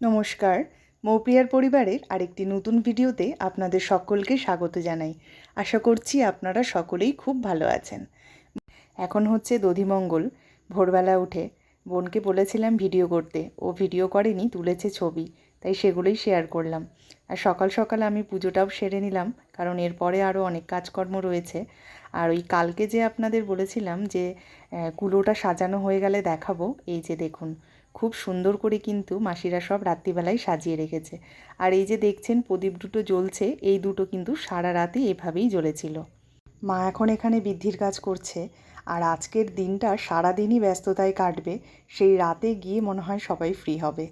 নমস্কার। মৌপ্রিয়ার পরিবারের আরেকটি নতুন ভিডিওতে আপনাদের সকলকে স্বাগত জানাই। আশা করছি আপনারা সকলেই খুব ভালো আছেন। এখন হচ্ছে দধিমঙ্গল। ভোরবেলা উঠে বোনকে বলেছিলাম ভিডিও করতে। ও ভিডিও করেনি, তুলেছে ছবি। তাই সেগুলোই শেয়ার করলাম। আর সকাল সকাল আমি পুজোটাও সেরে নিলাম, কারণ এরপরে আরও অনেক কাজকর্ম রয়েছে। আর ওই কালকে যে আপনাদের বলেছিলাম যে কুলোটা সাজানো হয়ে গেলে দেখাবো, এই যে দেখুন, খুব সুন্দর করে কিন্তু মাসিরা সব রাত্রিবেলায় সাজিয়ে রেখেছে। আর এই যে দেখছেন প্রদীপ দুটো জ্বলছে, এই দুটো কিন্তু সারা রাতই এভাবেই জ্বলেছিল। মা এখন এখানে বৃদ্ধির কাজ করছে, আর আজকের দিনটা সারাদিনই ব্যস্ততায় কাটবে, সেই রাতে গিয়ে মনে হয় সবাই ফ্রি হবে।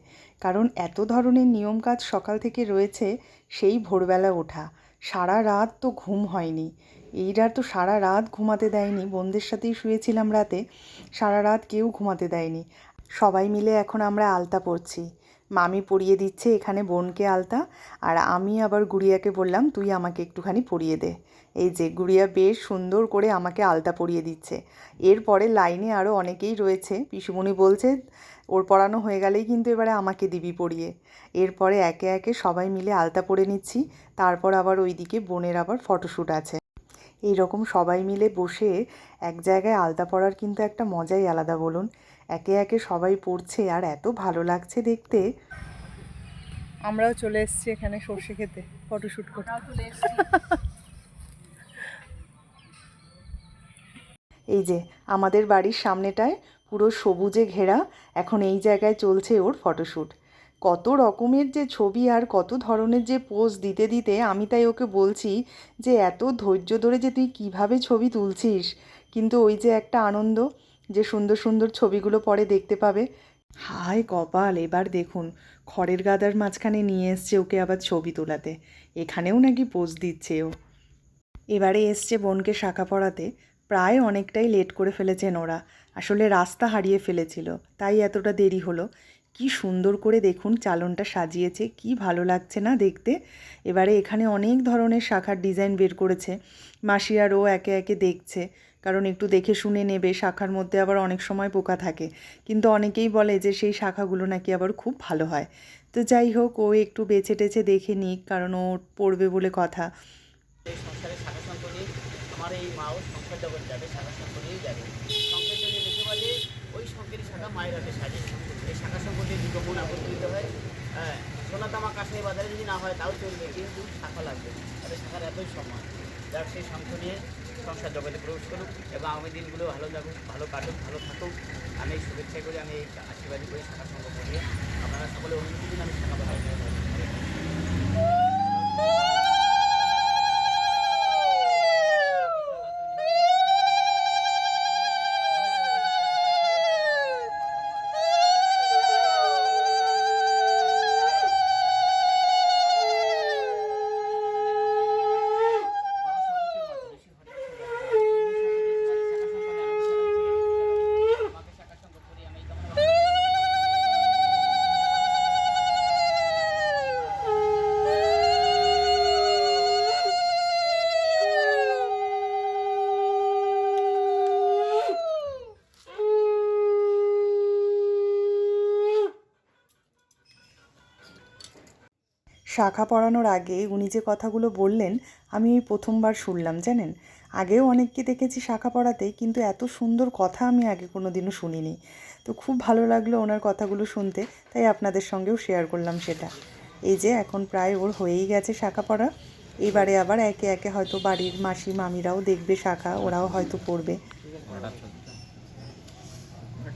কারণ এত ধরনের নিয়ম কাজ সকাল থেকে রয়েছে, সেই ভোরবেলা ওঠা, সারা রাত তো ঘুম হয়নি। এইটার তো সারা রাত ঘুমাতে দেয়নি, বোনদের সাথেই শুয়েছিলাম রাতে, সারা রাত কেউ ঘুমাতে দেয়নি। সবাই মিলে এখন আমরা আলতা পরছি। মামি পরিয়ে দিচ্ছে এখানে বোনকে আলতা, আর আমি আবার গুড়িয়াকে বললাম, তুই আমাকে একটুখানি পরিয়ে দে। এই যে, গুড়িয়া বেশ সুন্দর করে আমাকে আলতা পরিয়ে দিচ্ছে। এরপরে লাইনে আরও অনেকেই রয়েছে। পিসুমণি বলছে, ওর পড়ানো হয়ে গেলেই কিন্তু এবারে আমাকে দিবি পরিয়ে। এরপরে একে একে সবাই মিলে আলতা পরে নিচ্ছি। তারপর আবার ওইদিকে বোনের আবার ফটোশ্যুট আছে। এই রকম সবাই মিলে বসে এক জায়গায় আলতা পড়ার কিন্তু একটা মজাই আলাদা বলুন। একে একে সবাই পড়ছে আর এত ভালো লাগছে দেখতে। আমরাও চলে এসেছি এখানে সর্ষে খেতে ফটোশ্যুট করতে। এই যে আমাদের বাড়ির সামনেটায় পুরো সবুজে ঘেরা এখন এই জায়গায় চলছে ওর ফটোশ্যুট কত রকমের যে ছবি আর কত ধরনের যে পোজ দিতে দিতে আমি তাই ওকে বলছি যে, এত ধৈর্য ধরে যে তুই কীভাবে ছবি তুলছিস? কিন্তু ওই যে একটা আনন্দ, যে সুন্দর সুন্দর ছবিগুলো পরে দেখতে পাবে। হায় কপাল, এবার দেখুন, খড়ের গাদার মাঝখানে নিয়ে এসছে ওকে আবার ছবি তোলাতে। এখানেও নাকি পোজ দিচ্ছে ও। এবারে এসছে বোনকে শাখা পড়াতে। প্রায় অনেকটাই লেট করে ফেলেছেন ওরা। আসলে রাস্তা হারিয়ে ফেলেছিল। তাই এতটা দেরি হলো। কি সুন্দর করে দেখুন চালনটা সাজিয়েছে, কি ভালো লাগছে না দেখতে। এবারে এখানে অনেক ধরনের শাখার ডিজাইন বের করেছে। মাসি একে একে দেখছে, কারণ একটু দেখে শুনে নেবে, শাখার মধ্যে আবার অনেক সময় পোকা থাকে। কিন্তু অনেকেই বলে যে সেই শাখাগুলো নাকি আবার খুব ভালো হয়। তো যাই হোক, ও একটু বেছে টেছে দেখে নিক, কারণ ও পড়বে বলে কথা। মায়ের হাতে সাজে এই শাখা সম্পর্কে বিজ্ঞাপন একত্রিত হয়। হ্যাঁ সোনা তামা কাছে বাজারে যদি না হয়, তাও চলবে, কিন্তু শাখা লাগবে। তাহলে শাখার এতই সম্মান। যার সেই শঙ্খ নিয়ে সংসার জগতে প্রবেশ করুক এবং আগামী দিনগুলো ভালো থাকুক ভালো কাটুক, ভালো থাকুক। আমি এই শুভেচ্ছা করি, আমি এই আশীর্বাদী করি শাখা সংঘ করি আপনারা সকলে অনুমতি দিন, আমি শাখা বাড়াই শাখা পড়ানোর আগে উনি যে কথাগুলো বললেন, আমি এই প্রথমবার শুনলাম, জানেন? আগেও অনেককে দেখেছি শাখা পড়াতে, কিন্তু এত সুন্দর কথা আমি আগে কোনো দিনও শুনিনি। তো খুব ভালো লাগল ওনার কথাগুলো শুনতে, তাই আপনাদের সঙ্গেও শেয়ার করলাম সেটা। এই যে এখন প্রায় ওর হয়েই গেছে শাখা পড়া। এবারে আবার একে একে হয়তো বাড়ির মাসি মামিরাও দেখবে শাখা, ওরাও হয়তো পড়বে।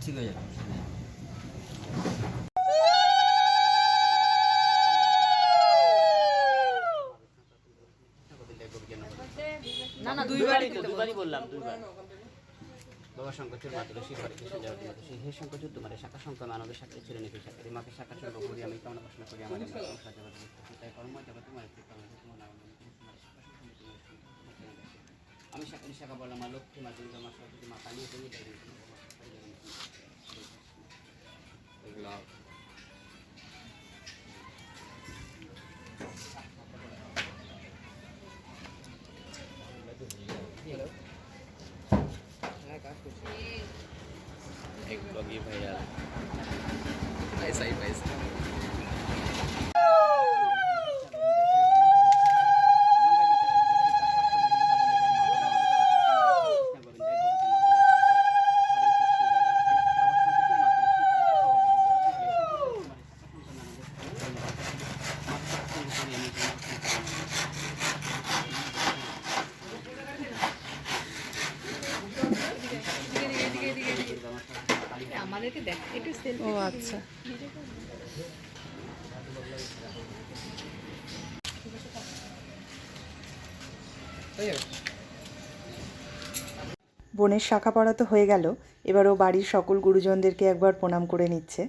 ঠিক হয়ে যাবে না না দুইবারই তো। দুবারই বললাম দুইবার বাবা শঙ্কর মাতুল শ্রী হরে কৃষ্ণ জগৎ মাতুল শ্রী হে শঙ্কর তোমার শাখা শঙ্কর মানবের সাথে ছিলেন এই সাথে মাকে শাখা শঙ্কর করি আমি কামনা প্রশ্ন করি আমার সংসার জগৎ তাই কর্ম জগৎ তোমার তোমার নাম তোমার শাখা শঙ্কর আমি শাখা শাখা বললাম মা লক্ষ্মী মা দুর্গা মা সরস্বতী মা কালী তুমি एक ब्लॉगी भाई आला पैसा पैसा ও আচ্ছা। বোনের শাখা পড়া তো হয়ে গেল এবারও বাড়ির সকল গুরুজনদেরকে একবার প্রণাম করে নিচ্ছে।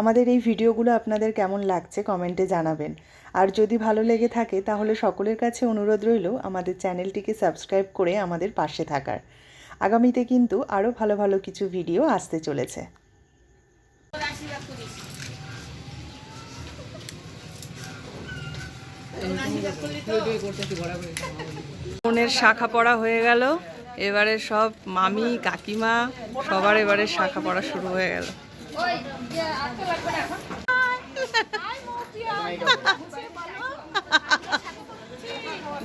আমাদের এই ভিডিওগুলো আপনাদের কেমন লাগছে কমেন্টে জানাবেন। আর যদি ভালো লেগে থাকে তাহলে সকলের কাছে অনুরোধ রইল আমাদের চ্যানেলটিকে সাবস্ক্রাইব করে আমাদের পাশে থাকার। আগামীতে কিন্তু আরও ভালো ভালো কিছু ভিডিও আসতে চলেছে। বোনের শাখা পড়া হয়ে গেল। এবারে সব মামি, কাকিমা, সবার এবারে শাখা পড়া শুরু হয়ে গেল।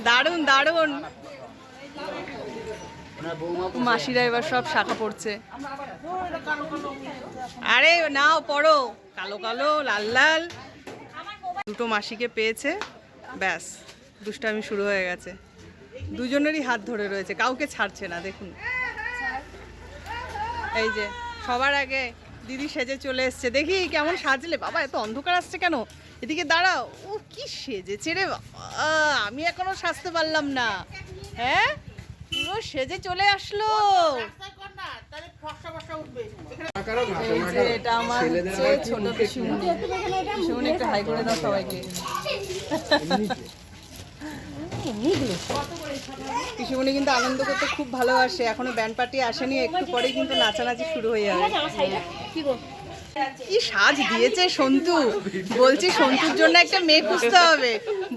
দারুণ দারুণ। মাসিরা এবার সব শাখা পড়ছে। আরে নাও, পড়ো। কালো কালো, লাল লাল। দুটো মাসিকে পেয়েছে। ব্যাস, দুষ্টামি শুরু হয়ে গেছে। দুজনেরই হাত ধরে রয়েছে, কাউকে ছাড়ছে না, দেখুন। এই যে, সবার আগে দিদি সেজে চলে এসছে। দেখি কেমন সাজলে। বাবা, এত অন্ধকার আসছে কেন? এদিকে দাঁড়াও। ও কি সেজেছে রে বাবা, আমি এখনও সাজতে পারলাম না। হ্যাঁ? সেজে চলে আসলো। এটা আমার ছোট পিসুমনি একটু হাই করে দাও সবাইকে। পিসুমনি কিন্তু আনন্দ করতে খুব ভালোবাসে এখনও ব্যান্ড পার্টি আসেনি একটু পরেই কিন্তু নাচানাচি শুরু হয়ে যাবে। কি সাজ দিয়েছে সন্তু? বলছি সন্তুর জন্য একটা মেয়ে খুঁজতে হবে।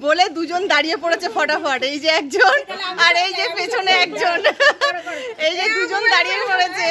বলে দুজন দাঁড়িয়ে পড়েছে ফটাফট। এই যে একজন আর এই যে পেছনে একজন। এই যে দুজন দাঁড়িয়ে পড়েছে।